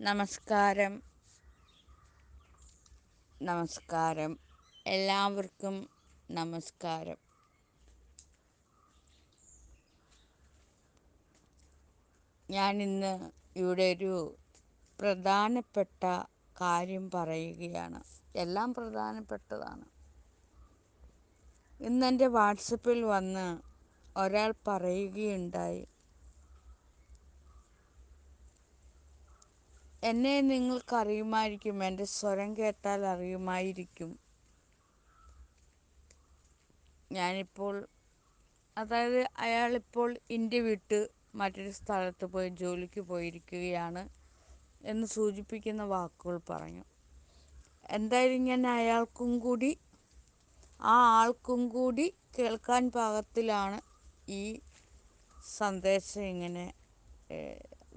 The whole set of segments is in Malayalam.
നമസ്കാരം. നമസ്കാരം. എല്ലാവർക്കും നമസ്കാരം. ഞാൻ ഇന്ന് ഇവിടെ ഒരു പ്രധാനപ്പെട്ട കാര്യം പറയുകയാണ്. എല്ലാം പ്രധാനപ്പെട്ടതാണ്. ഇന്നെന്റെ വാട്സപ്പിൽ വന്ന് ഒരാൾ പറയുകയുണ്ടായി. എന്നെ നിങ്ങൾക്കറിയുമായിരിക്കും. എന്റെ സ്വരം കേട്ടാൽ അറിയുമായിരിക്കും. ഞാനിപ്പോൾ അതായത് അയാളിപ്പോൾ ഇന്ത്യ വിട്ട് മറ്റൊരു സ്ഥലത്ത് പോയി ജോലിക്ക് പോയിരിക്കുകയാണ് എന്ന് സൂചിപ്പിക്കുന്ന വാക്കുകൾ പറഞ്ഞു. എന്തായാലും ഞാൻ അയാൾക്കും കൂടി ആ ആൾക്കും കൂടി കേൾക്കാൻ പാകത്തിലാണ് ഈ സന്ദേശം ഇങ്ങനെ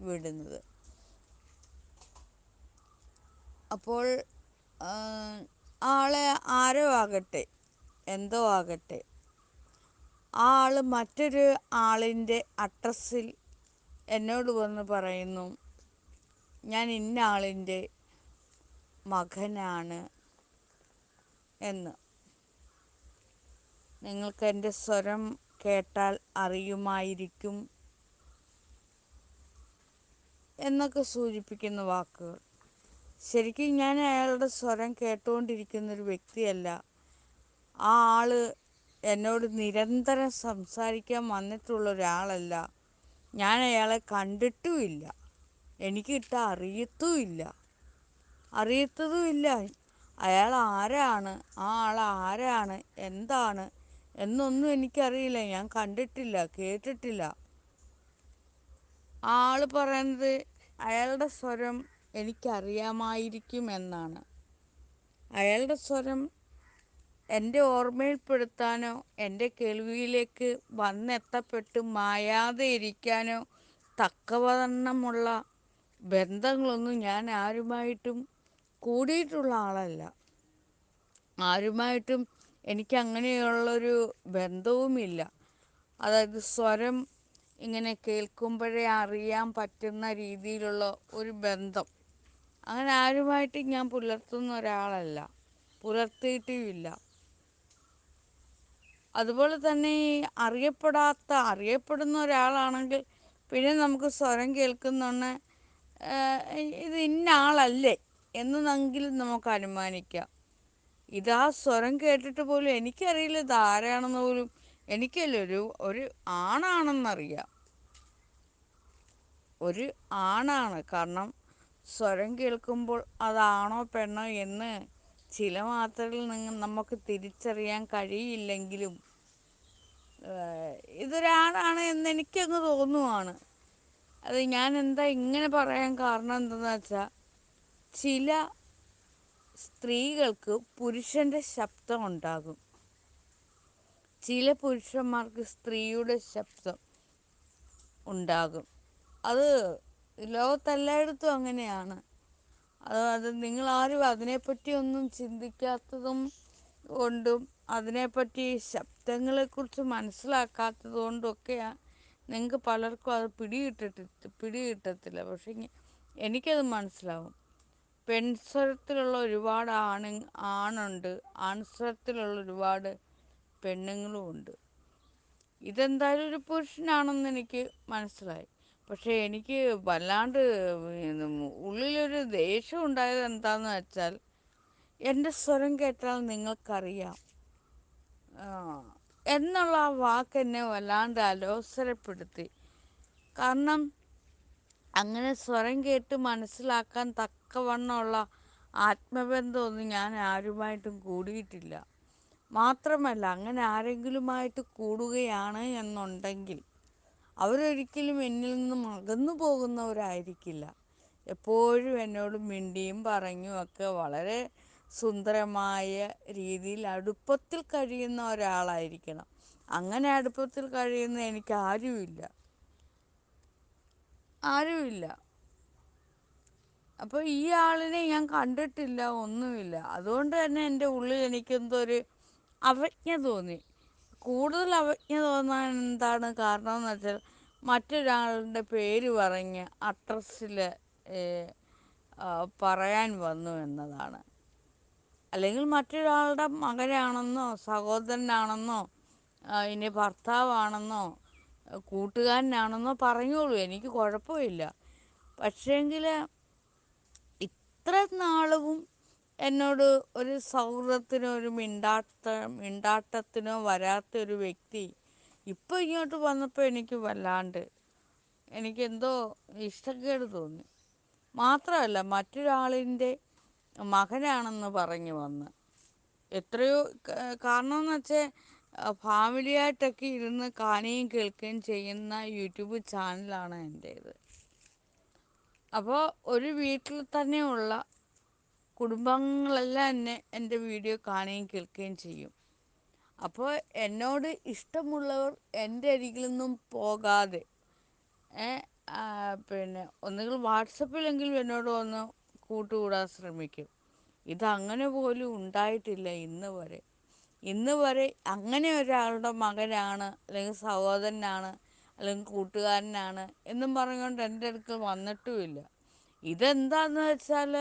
വിടുന്നത്. അപ്പോൾ ആളെ ആരോ ആകട്ടെ എന്തോ ആകട്ടെ. ആ ആൾ മറ്റൊരു ആളിന്റെ അഡ്രസ്സിൽ എന്നോട് വന്ന് പറയുന്നു ഞാൻ ഇന്ന ആളിന്റെ മകനാണ് എന്ന്. നിങ്ങൾക്ക് എന്റെ സ്വരം കേട്ടാൽ അറിയുമായിരിക്കും എന്നൊക്കെ സൂചിപ്പിക്കുന്ന വാക്കുകൾ. ശരിക്കും ഞാൻ അയാളുടെ സ്വരം കേട്ടുകൊണ്ടിരിക്കുന്ന ഒരു വ്യക്തിയല്ല. ആ ആൾ എന്നോട് നിരന്തരം സംസാരിക്കാൻ വന്നിട്ടുള്ള ഒരാളല്ല. ഞാൻ അയാളെ കണ്ടിട്ടുമില്ല. എനിക്ക് എനിക്കിട്ട് അറിയത്തുമില്ല. അറിയത്തതുമില്ല. അയാൾ ആരാണ്? ആ ആൾ ആരാണ്? എന്താണ്? എന്നൊന്നും എനിക്കറിയില്ല. ഞാൻ കണ്ടിട്ടില്ല കേട്ടിട്ടില്ല. ആൾ പറയുന്നത് അയാളുടെ സ്വരം എനിക്കറിയാമായിരിക്കും എന്നാണ്. അയാളുടെ സ്വരം എന്റെ ഓർമ്മയിൽപ്പെടുത്താനോ എന്റെ കേൾവിയിലേക്ക് വന്നെത്തപ്പെട്ട് മായാതെ ഇരിക്കാനോ തക്കവണ്ണമുള്ള ബന്ധങ്ങളൊന്നും ഞാൻ ആരുമായിട്ടും കൂടിയിട്ടുള്ള ആളല്ല. ആരുമായിട്ടും എനിക്ക് അങ്ങനെയുള്ളൊരു ബന്ധവുമില്ല. അതായത് സ്വരം ഇങ്ങനെ കേൾക്കുമ്പോഴേ അറിയാൻ പറ്റുന്ന രീതിയിലുള്ള ഒരു ബന്ധം. അങ്ങനെ ആരുമായിട്ടും ഞാൻ പുലർത്തുന്ന ഒരാളല്ല. പുലർത്തിയിട്ടുമില്ല അതുപോലെ തന്നെ ഈ അറിയപ്പെടാത്ത അറിയപ്പെടുന്ന ഒരാളാണെങ്കിൽ പിന്നെ നമുക്ക് സ്വരം കേൾക്കുന്നൊന്ന് ഇത് ഇന്ന ആളല്ലേ എന്നെങ്കിലും നമുക്ക് അനുമാനിക്കാം. ഇതാ സ്വരം കേട്ടിട്ട് പോലും എനിക്കറിയില്ല ഇത് ആരാണെന്ന് പോലും. എനിക്കല്ല ഒരു ഒരു ആണാണെന്നറിയാം. ഒരു ആണാണ്. കാരണം സ്വരം കേൾക്കുമ്പോൾ അതാണോ പെണ്ണോ എന്ന് ചില മാത്രയിൽ നിന്ന് നമുക്ക് തിരിച്ചറിയാൻ കഴിയില്ലെങ്കിലും ഇതൊരാണാണ് എന്ന് എനിക്കങ്ങ് തോന്നുവാണ്. അത് ഞാൻ എന്താ ഇങ്ങനെ പറയാൻ കാരണം എന്തെന്ന് വെച്ചാൽ ചില സ്ത്രീകൾക്ക് പുരുഷന്റെ ശബ്ദം ഉണ്ടാകും. ചില പുരുഷന്മാർക്ക് സ്ത്രീയുടെ ശബ്ദം ഉണ്ടാകും. അത് ലോകത്തെല്ലായിടത്തും അങ്ങനെയാണ്. അത് അതിനെപ്പറ്റി ഒന്നും ചിന്തിക്കാത്തതും കൊണ്ടും അതിനെപ്പറ്റി ശബ്ദങ്ങളെക്കുറിച്ച് മനസ്സിലാക്കാത്തത് കൊണ്ടൊക്കെ നിങ്ങൾക്ക് പലർക്കും അത് പിടികിട്ടിട്ട് പിടികിട്ടത്തില്ല. പക്ഷേ എനിക്കത് മനസ്സിലാവും. പെൺസ്വരത്തിലുള്ള ഒരുപാട് ആണ് ആണുണ്ട്. ആൺസ്വരത്തിലുള്ള ഒരുപാട് പെണ്ണുങ്ങളും ഉണ്ട് ഇതെന്തായാലും ഒരു പുരുഷനാണെന്ന് എനിക്ക് മനസ്സിലായി. പക്ഷേ എനിക്ക് വല്ലാണ്ട് ഉള്ളിലൊരു ദേഷ്യം ഉണ്ടായത് എന്താണെന്ന് വെച്ചാൽ എന്റെ സ്വരം കേട്ടാൽ നിങ്ങൾക്കറിയാം. എന്നുള്ള ആ വാക്ക് എന്നെ വല്ലാണ്ട് അലോസരപ്പെടുത്തി. കാരണം അങ്ങനെ സ്വരം കേട്ട് മനസ്സിലാക്കാൻ തക്കവണ്ണമുള്ള ആത്മബന്ധമൊന്നും ഞാൻ ആരുമായിട്ടും കൂടിയിട്ടില്ല. മാത്രമല്ല അങ്ങനെ ആരെങ്കിലുമായിട്ട് കൂടുകയാണ് എന്നുണ്ടെങ്കിൽ അവരൊരിക്കലും എന്നിൽ നിന്നും അകന്നു പോകുന്നവരായിരിക്കില്ല. എപ്പോഴും എന്നോട് മിണ്ടിയും പറഞ്ഞും ഒക്കെ വളരെ സുന്ദരമായ രീതിയിൽ അടുപ്പത്തിൽ കഴിയുന്ന ഒരാളായിരിക്കണം. അങ്ങനെ അടുപ്പത്തിൽ കഴിയുന്ന എനിക്ക് ആരുമില്ല. ആരുമില്ല. അപ്പോൾ ഈ ആളിനെ ഞാൻ കണ്ടിട്ടില്ല ഒന്നുമില്ല. അതുകൊണ്ട് തന്നെ എന്റെ ഉള്ളിൽ എനിക്കെന്തോ ഒരു അവജ്ഞ തോന്നി. കൂടുതൽ അവജ്ഞ തോന്നാൻ എന്താണ് കാരണം എന്ന് വെച്ചാൽ മറ്റൊരാളുടെ പേര് പറഞ്ഞ് അഡ്രസ്സിൽ പറയാൻ വന്നു എന്നതാണ്. അല്ലെങ്കിൽ മറ്റൊരാളുടെ മകനാണെന്നോ സഹോദരനാണെന്നോ ഇനി ഭർത്താവാണെന്നോ കൂട്ടുകാരനാണെന്നോ പറഞ്ഞോളൂ. എനിക്ക് കുഴപ്പമില്ല. പക്ഷേങ്കിൽ ഇത്ര നാളവും എന്നോട് ഒരു സൗഹൃദത്തിനോ ഒരു മിണ്ടാട്ട മിണ്ടാട്ടത്തിനോ വരാത്ത ഒരു വ്യക്തി ഇപ്പോൾ ഇങ്ങോട്ട് വന്നപ്പോൾ എനിക്ക് വല്ലാണ്ട് എനിക്കെന്തോ ഇഷ്ടക്കേട് തോന്നി. മാത്രമല്ല മറ്റൊരാളിന്റെ മകനാണെന്ന് പറഞ്ഞു വന്ന്. എത്രയോ കാരണം എന്ന് വെച്ചാൽ ഫാമിലിയായിട്ടൊക്കെ ഇരുന്ന് കാണുകയും കേൾക്കുകയും ചെയ്യുന്ന യൂട്യൂബ് ചാനലാണ് എന്റേത് അപ്പോൾ ഒരു വീട്ടിൽ തന്നെയുള്ള കുടുംബാംഗങ്ങളെല്ലാം എന്നെ എന്റെ വീഡിയോ കാണുകയും കേൾക്കുകയും ചെയ്യും. അപ്പോൾ എന്നോട് ഇഷ്ടമുള്ളവർ എന്റെ അരികിൽ നിന്നും പോകാതെ പിന്നെ ഒന്നുകിൽ വാട്സപ്പിലെങ്കിലും എന്നോട് ഒന്ന് കൂട്ടുകൂടാൻ ശ്രമിക്കും. ഇതങ്ങനെ പോലും ഉണ്ടായിട്ടില്ല ഇന്ന് വരെ. ഇന്ന് വരെ അങ്ങനെ ഒരാളുടെ മകനാണ് അല്ലെങ്കിൽ സഹോദരനാണ് അല്ലെങ്കിൽ കൂട്ടുകാരനാണ് എന്നും പറഞ്ഞുകൊണ്ട് എന്റെ അടുക്കൽ വന്നിട്ടുമില്ല. ഇതെന്താണെന്ന് വെച്ചാൽ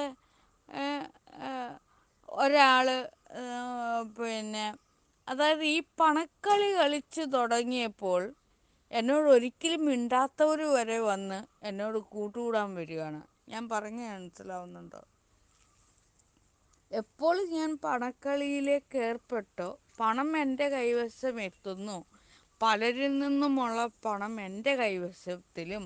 ഒരാൾ പിന്നെ അതായത് ഈ പണക്കളി കളിച്ച് തുടങ്ങിയപ്പോൾ എന്നോട് ഒരിക്കലും മിണ്ടാത്തവർ വരെ വന്ന് എന്നോട് കൂട്ടുകൂടാൻ വരികയാണ്. ഞാൻ പറഞ്ഞ മനസ്സിലാവുന്നുണ്ടോ? എപ്പോൾ ഞാൻ പണക്കളിയിലേക്ക് ഏർപ്പെട്ടോ പണം എന്റെ കൈവശം എത്തുന്നു. പലരിൽ നിന്നുമുള്ള പണം എന്റെ കൈവശത്തിലും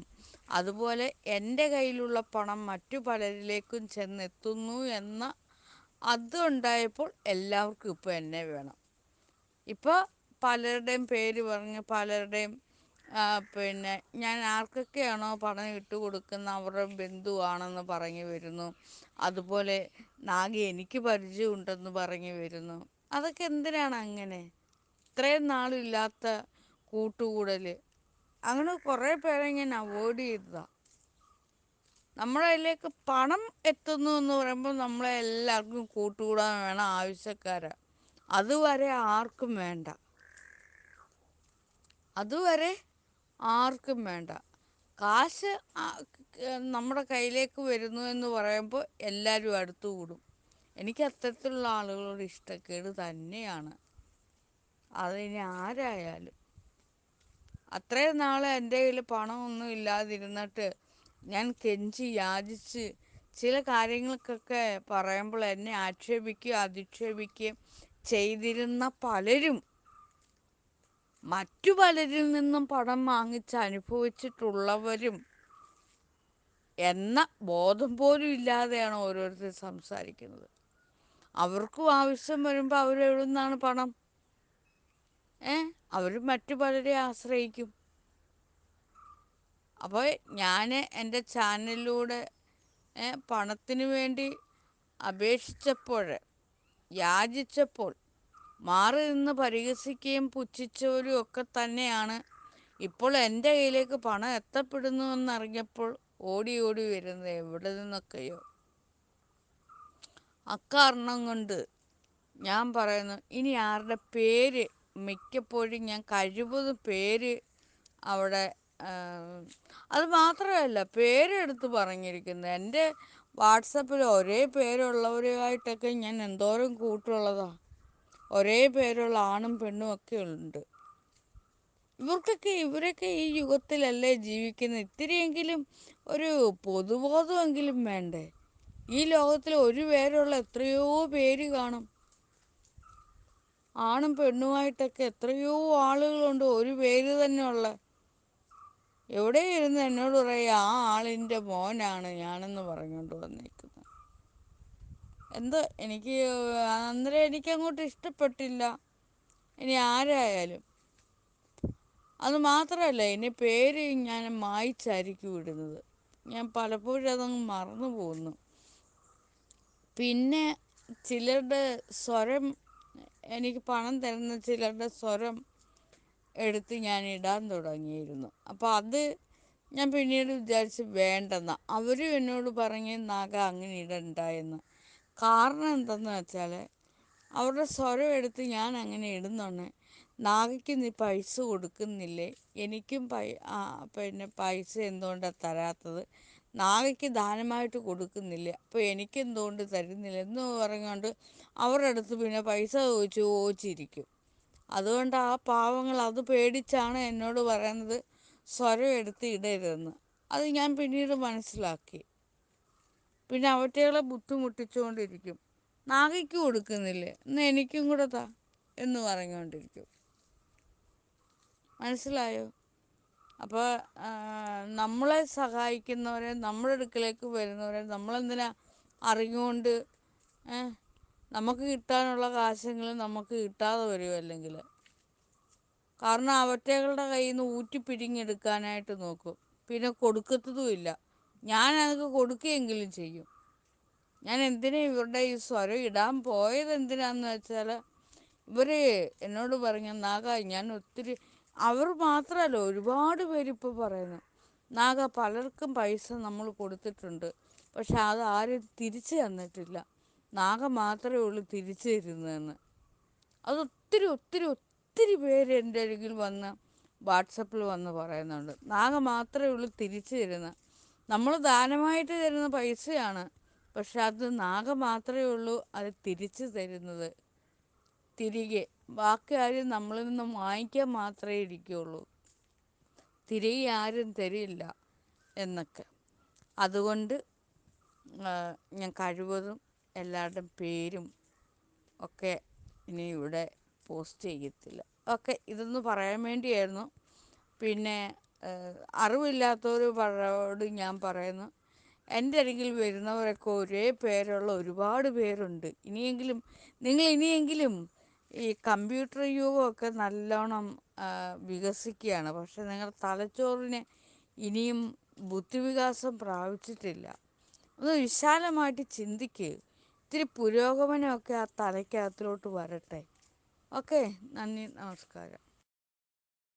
അതുപോലെ എന്റെ കയ്യിലുള്ള പണം മറ്റു പലരിലേക്കും ചെന്നെത്തുന്നു എന്ന അതുണ്ടായപ്പോൾ എല്ലാവർക്കും ഇപ്പോൾ എന്നെ വേണം. ഇപ്പോൾ പലരുടെയും പേര് പറഞ്ഞ് പലരുടെയും പിന്നെ ഞാൻ ആർക്കൊക്കെയാണോ പണം ഇട്ട് കൊടുക്കുന്ന അവരുടെ ബന്ധുവാണെന്ന് പറഞ്ഞ് വരുന്നു. അതുപോലെ നാഗി എനിക്ക് പരിചയമുണ്ടെന്ന് പറഞ്ഞ് വരുന്നു. അതൊക്കെ എന്തിനാണ് അങ്ങനെ? ഇത്രയും നാളില്ലാത്ത കൂട്ടുകൂടൽ അങ്ങനെ കുറേ പേരെ ഞാൻ അവോയ്ഡ് ചെയ്തതാണ് നമ്മുടെ കയ്യിലേക്ക് പണം എത്തുന്നു എന്ന് പറയുമ്പോൾ നമ്മളെ എല്ലാവർക്കും കൂട്ടുകൂടാൻ വേണം ആവശ്യക്കാരെ. അതുവരെ ആർക്കും വേണ്ട. അതുവരെ ആർക്കും വേണ്ട. കാശ് നമ്മുടെ കയ്യിലേക്ക് വരുന്നു എന്ന് പറയുമ്പോൾ എല്ലാവരും അടുത്തു കൂടും എനിക്ക് അത്തരത്തിലുള്ള ആളുകളോട് ഇഷ്ടക്കേട് തന്നെയാണ്. അതിനി ആരായാലും. അത്രയും നാൾ എന്റെ കയ്യിൽ പണമൊന്നും ഇല്ലാതിരുന്നിട്ട് ഞാൻ കെഞ്ചി യാചിച്ച് ചില കാര്യങ്ങൾക്കൊക്കെ പറയുമ്പോൾ എന്നെ ആക്ഷേപിക്കുകയും അധിക്ഷേപിക്കുകയും ചെയ്തിരുന്ന പലരും മറ്റു പലരിൽ നിന്നും പണം വാങ്ങിച്ച് അനുഭവിച്ചിട്ടുള്ളവരും എന്ന ബോധം പോലും ഇല്ലാതെയാണ് ഓരോരുത്തർ സംസാരിക്കുന്നത്. അവർക്കും ആവശ്യം വരുമ്പോൾ അവരെവിടുന്നാണ് പണം? അവർ മറ്റു പലരെ ആശ്രയിക്കും. അപ്പോൾ ഞാൻ എന്റെ ചാനലിലൂടെ പണത്തിന് വേണ്ടി അപേക്ഷിച്ചപ്പോൾ യാചിച്ചപ്പോൾ മാറി നിന്ന് പരിഹസിക്കുകയും പുച്ഛിച്ചവരും ഒക്കെ തന്നെയാണ്. ഇപ്പോൾ എന്റെ കയ്യിലേക്ക് പണം എത്തപ്പെടുന്നു എന്നറിഞ്ഞപ്പോൾ ഓടി ഓടി വരുന്നത് എവിടെ നിന്നൊക്കെയോ. അക്കാരണം കൊണ്ട് ഞാൻ പറയുന്നു ഇനി ആരുടെ പേര് മിക്കപ്പോഴും ഞാൻ കഴിവത് പേര് അവിടെ അത് മാത്രമല്ല പേരെടുത്ത് പറഞ്ഞിരിക്കുന്നത്. എന്റെ വാട്സപ്പിൽ ഒരേ പേരുള്ളവരുമായിട്ടൊക്കെ ഞാൻ എന്തോരം കൂട്ടുള്ളതാണ് ഒരേ പേരുള്ള ആണും പെണ്ണും ഒക്കെ ഉണ്ട്. ഇവർക്കൊക്കെ ഇവരൊക്കെ ഈ യുഗത്തിലല്ലേ ജീവിക്കുന്നത് ഇത്തിരിയെങ്കിലും ഒരു പൊതുബോധമെങ്കിലും വേണ്ടേ? ഈ ലോകത്തിൽ ഒരു പേരുള്ള എത്രയോ പേര് കാണും. ആണും പെണ്ണുമായിട്ടൊക്കെ എത്രയോ ആളുകളുണ്ട്. ഒരു പേര് തന്നെ ഉള്ള. എവിടെ ഇരുന്ന് എന്നോട് പറയുക ആ ആളിന്റെ മോനാണ് ഞാനെന്ന് പറഞ്ഞുകൊണ്ട് വന്നിരിക്കുന്നത് എന്തോ എനിക്ക് അന്നേരം എനിക്കങ്ങോട്ട് ഇഷ്ടപ്പെട്ടില്ല. ഇനി ആരായാലും. അത് മാത്രമല്ല ഇനി പേര് ഞാൻ മായിച്ചായിരിക്കും ഇടുന്നത്. ഞാൻ പലപ്പോഴും അതങ്ങ് മറന്നു പോകുന്നു. പിന്നെ ചിലരുടെ സ്വരം എനിക്ക് പണം തരുന്ന ചിലരുടെ സ്വരം എടുത്ത് ഞാൻ ഇടാൻ തുടങ്ങിയിരുന്നു. അപ്പോൾ അത് ഞാൻ പിന്നീട് വിചാരിച്ച് വേണ്ടെന്ന്. അവരും എന്നോട് പറഞ്ഞ് നാഗ അങ്ങനെ ഇടണ്ട എന്ന്. കാരണം എന്തെന്ന് വെച്ചാൽ അവരുടെ സ്വരം എടുത്ത് ഞാൻ അങ്ങനെ ഇടുന്നുണ്ട് നാഗയ്ക്ക് നീ പൈസ കൊടുക്കുന്നില്ലേ? എനിക്കും പൈ പിന്നെ പൈസ എന്തുകൊണ്ടാണ് തരാത്തത്? നാഗയ്ക്ക് ദാനമായിട്ട് കൊടുക്കുന്നില്ല. അപ്പോൾ എനിക്കെന്തുകൊണ്ട് തരുന്നില്ല? എന്ന് പറഞ്ഞുകൊണ്ട് അവരുടെ അടുത്ത് പിന്നെ പൈസ ചോദിച്ചു ചോദിച്ചിരിക്കും. അതുകൊണ്ട് ആ പാവങ്ങൾ അത് പേടിച്ചാണ് എന്നോട് പറയുന്നത്. സ്വരം എടുത്ത് ഇടരുതെന്ന്. അത് ഞാൻ പിന്നീട് മനസ്സിലാക്കി. പിന്നെ അവറ്റകളെ ബുദ്ധിമുട്ടിച്ചുകൊണ്ടിരിക്കും. നാഗയ്ക്ക് കൊടുക്കുന്നില്ലേ. എന്ന് എനിക്കും കൂടെ താ എന്ന് പറഞ്ഞുകൊണ്ടിരിക്കും. മനസ്സിലായോ? അപ്പോൾ നമ്മളെ സഹായിക്കുന്നവരെ നമ്മുടെ അടുക്കലേക്ക് വരുന്നവരെ നമ്മളെന്തിനാ അറിഞ്ഞുകൊണ്ട് നമുക്ക് കിട്ടാനുള്ള കാശെങ്കിൽ നമുക്ക് കിട്ടാതെ വരും അല്ലെങ്കിൽ കാരണം അവറ്റകളുടെ കയ്യിൽ നിന്ന് ഊറ്റി പിരിഞ്ഞെടുക്കാനായിട്ട് നോക്കും. പിന്നെ കൊടുക്കത്തതുമില്ല ഞാൻ അതൊക്കെ കൊടുക്കുകയെങ്കിലും ചെയ്യും. ഞാൻ എന്തിനാ ഇവരുടെ ഈ സ്വരം ഇടാൻ പോയത് എന്തിനാന്ന് വെച്ചാൽ ഇവർ എന്നോട് പറഞ്ഞ നാഗ ഞാൻ ഒത്തിരി അവർ മാത്രമല്ല ഒരുപാട് പേരിപ്പോൾ പറയുന്നു. നാഗ പലർക്കും പൈസ നമ്മൾ കൊടുത്തിട്ടുണ്ട്. പക്ഷെ അത് ആരും തിരിച്ചു തന്നിട്ടില്ല. നാഗ മാത്രമേ ഉള്ളൂ തിരിച്ചു തരുന്നതെന്ന്. അത് ഒത്തിരി ഒത്തിരി ഒത്തിരി പേര് എന്റെ അരികിൽ വന്ന് വാട്സപ്പിൽ വന്ന് പറയുന്നുണ്ട്. നാഗ മാത്രമേ ഉള്ളൂ തിരിച്ചു തരുന്ന. നമ്മൾ ദാനമായിട്ട് തരുന്ന പൈസയാണ്. പക്ഷെ അത് നാഗ മാത്രമേ ഉള്ളൂ അത് തിരിച്ചു തരുന്നത്. തിരികെ. ബാക്കി ആരും നമ്മളിൽ നിന്നും വാങ്ങിക്കാൻ മാത്രമേ ഇരിക്കുകയുള്ളൂ തിരികെ ആരും തരില്ല എന്നൊക്കെ. അതുകൊണ്ട് ഞാൻ കഴിവതും എല്ലാവരുടെയും പേരും ഒക്കെ ഇനി ഇവിടെ പോസ്റ്റ് ചെയ്യത്തില്ല. ഓക്കെ ഇതൊന്ന് പറയാൻ വേണ്ടിയായിരുന്നു. പിന്നെ അറിവില്ലാത്തവരോട് ഞാൻ പറയുന്നു. എന്റെ അരികിൽ വരുന്നവരൊക്കെ ഒരേ പേരുള്ള ഒരുപാട് പേരുണ്ട്. ഇനിയെങ്കിലും നിങ്ങൾ ഇനിയെങ്കിലും ഈ കമ്പ്യൂട്ടർ യുഗമൊക്കെ നല്ലോണം വികസിക്കുകയാണ്. പക്ഷെ നിങ്ങളുടെ തലച്ചോറിന് ഇനിയും ബുദ്ധിവികാസം പ്രാപിച്ചിട്ടില്ല. ഒന്ന് വിശാലമായിട്ട് ചിന്തിക്കുക ഇത്തിരി പുരോഗമനമൊക്കെ ആ തലയ്ക്കകത്തിലോട്ട് വരട്ടെ. ഓക്കെ നന്ദി നമസ്കാരം.